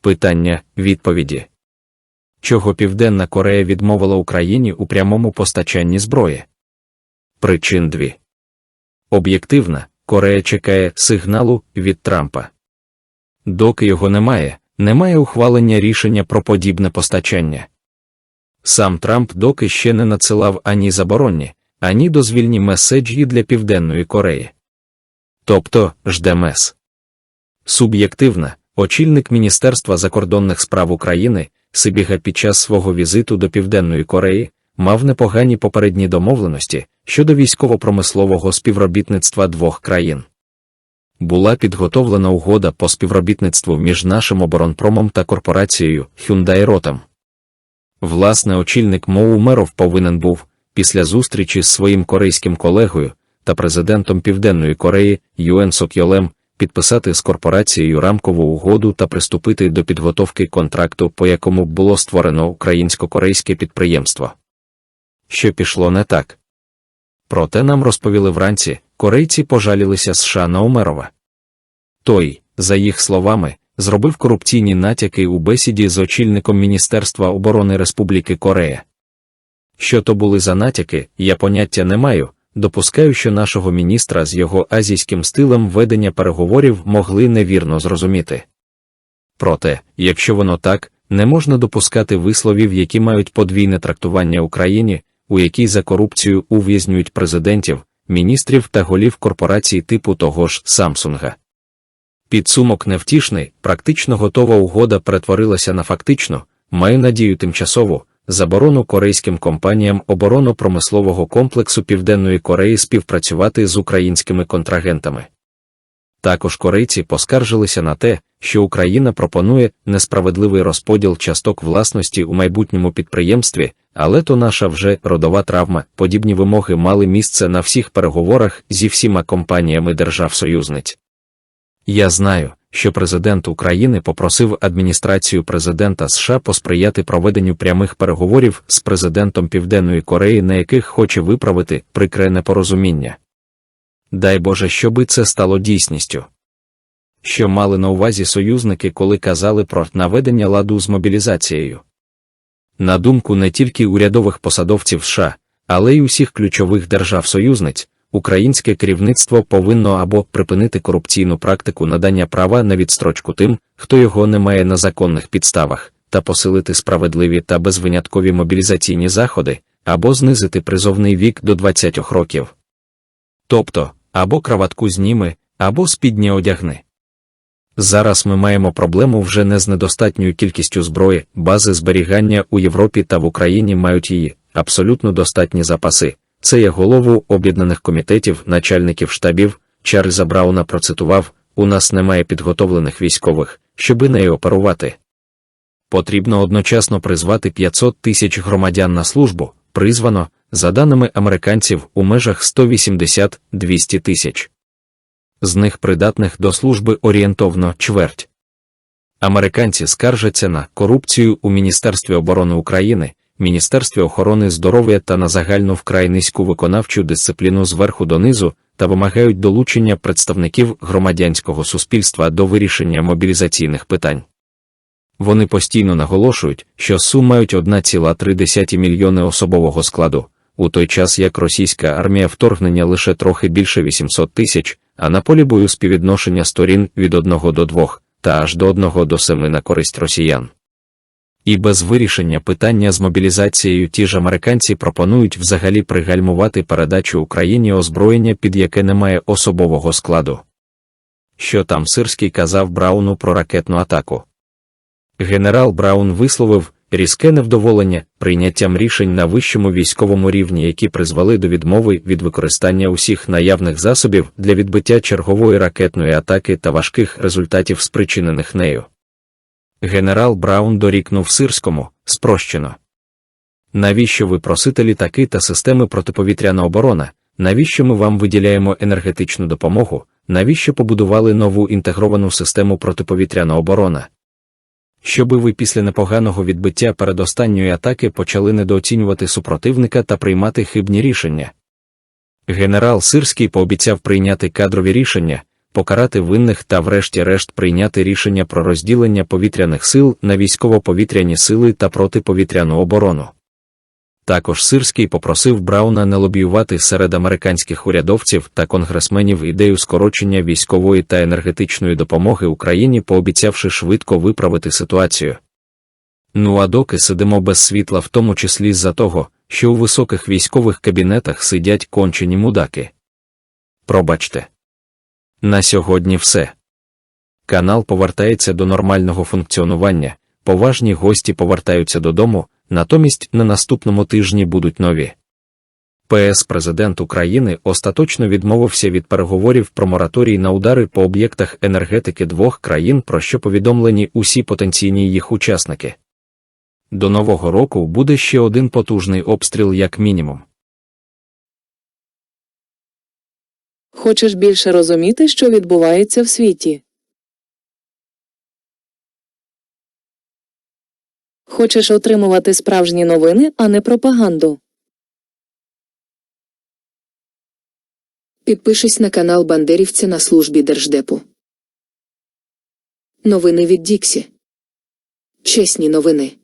питання, відповіді. Чого Південна Корея відмовила Україні у прямому постачанні зброї? Причин дві. Об'єктивна, Корея чекає сигналу від Трампа. Доки його немає, немає ухвалення рішення про подібне постачання. Сам Трамп доки ще не надсилав ані заборонні, ані дозвільні меседжі для Південної Кореї. Тобто ждемес. Суб'єктивна, очільник Міністерства закордонних справ України, Сибіга під час свого візиту до Південної Кореї, мав непогані попередні домовленості щодо військово-промислового співробітництва двох країн. Була підготовлена угода по співробітництву між нашим оборонпромом та корпорацією Hyundai Rotem. Власне, очільник Моу Меров повинен був, після зустрічі з своїм корейським колегою та президентом Південної Кореї Юен Сокйолем, підписати з корпорацією рамкову угоду та приступити до підготовки контракту, по якому було створено українсько-корейське підприємство. Що пішло не так. Проте нам розповіли вранці, корейці пожалілися США на Умерова. Той, за їх словами, зробив корупційні натяки у бесіді з очільником Міністерства оборони Республіки Корея. Що то були за натяки, я поняття не маю, допускаю, що нашого міністра з його азійським стилем ведення переговорів могли невірно зрозуміти. Проте, якщо воно так, не можна допускати висловів, які мають подвійне трактування Україні, у якій за корупцію ув'язнюють президентів, міністрів та голів корпорацій типу того ж Самсунга. Підсумок невтішний, практично готова угода перетворилася на фактичну, маю надію тимчасову, заборону корейським компаніям оборонно-промислового комплексу Південної Кореї співпрацювати з українськими контрагентами. Також корейці поскаржилися на те, що Україна пропонує несправедливий розподіл часток власності у майбутньому підприємстві, але то наша вже родова травма. Подібні вимоги мали місце на всіх переговорах зі всіма компаніями держав-союзниць. Я знаю, що президент України попросив адміністрацію президента США посприяти проведенню прямих переговорів з президентом Південної Кореї, на яких хоче виправити прикре непорозуміння. Дай Боже, щоби це стало дійсністю. Що мали на увазі союзники, коли казали про наведення ладу з мобілізацією. На думку не тільки урядових посадовців США, але й усіх ключових держав-союзниць, українське керівництво повинно або припинити корупційну практику надання права на відстрочку тим, хто його не має на законних підставах, та посилити справедливі та безвиняткові мобілізаційні заходи, або знизити призовний вік до 20 років. Тобто, або краватку зніми, або спідні одягни. Зараз ми маємо проблему вже не з недостатньою кількістю зброї, бази зберігання у Європі та в Україні мають її абсолютно достатні запаси. Це я голову об'єднаних комітетів, начальників штабів Чарльза Брауна процитував: у нас немає підготовлених військових, щоби нею оперувати. Потрібно одночасно призвати 500 тисяч громадян на службу, призвано, за даними американців, у межах 180-200 тисяч. З них придатних до служби орієнтовно чверть. Американці скаржаться на корупцію у Міністерстві оборони України, Міністерстві охорони здоров'я та на загальну вкрай низьку виконавчу дисципліну зверху донизу та вимагають долучення представників громадянського суспільства до вирішення мобілізаційних питань. Вони постійно наголошують, що СУ мають 1,3 мільйони особового складу, у той час як російська армія вторгнення лише трохи більше 800 тисяч, а на полі бою співвідношення сторін від 1 до 2, та аж до 1 до 7 на користь росіян. І без вирішення питання з мобілізацією ті ж американці пропонують взагалі пригальмувати передачу Україні озброєння, під яке немає особового складу. Що там Сирський казав Брауну про ракетну атаку? Генерал Браун висловив різке невдоволення прийняттям рішень на вищому військовому рівні, які призвели до відмови від використання усіх наявних засобів для відбиття чергової ракетної атаки та важких результатів, спричинених нею. Генерал Браун дорікнув Сирському спрощено. Навіщо ви просите літаки та системи протиповітряна оборона? Навіщо ми вам виділяємо енергетичну допомогу? Навіщо побудували нову інтегровану систему протиповітряна оборона? Щоби ви після непоганого відбиття передостанньої атаки почали недооцінювати супротивника та приймати хибні рішення. Генерал Сирський пообіцяв прийняти кадрові рішення, покарати винних та врешті-решт прийняти рішення про розділення повітряних сил на військово-повітряні сили та протиповітряну оборону. Також Сирський попросив Брауна не лобіювати серед американських урядовців та конгресменів ідею скорочення військової та енергетичної допомоги Україні, пообіцявши швидко виправити ситуацію. Ну а доки сидимо без світла, в тому числі з-за того, що у високих військових кабінетах сидять кончені мудаки. Пробачте. На сьогодні все. Канал повертається до нормального функціонування, поважні гості повертаються додому, натомість на наступному тижні будуть нові. ПС Президент України остаточно відмовився від переговорів про мораторій на удари по об'єктах енергетики двох країн, про що повідомлені усі потенційні їх учасники. До нового року буде ще один потужний обстріл, як мінімум. Хочеш більше розуміти, що відбувається в світі? Хочеш отримувати справжні новини, а не пропаганду? Підпишись на канал Бандерівця на службі Держдепу. Новини від Діксі. Чесні новини.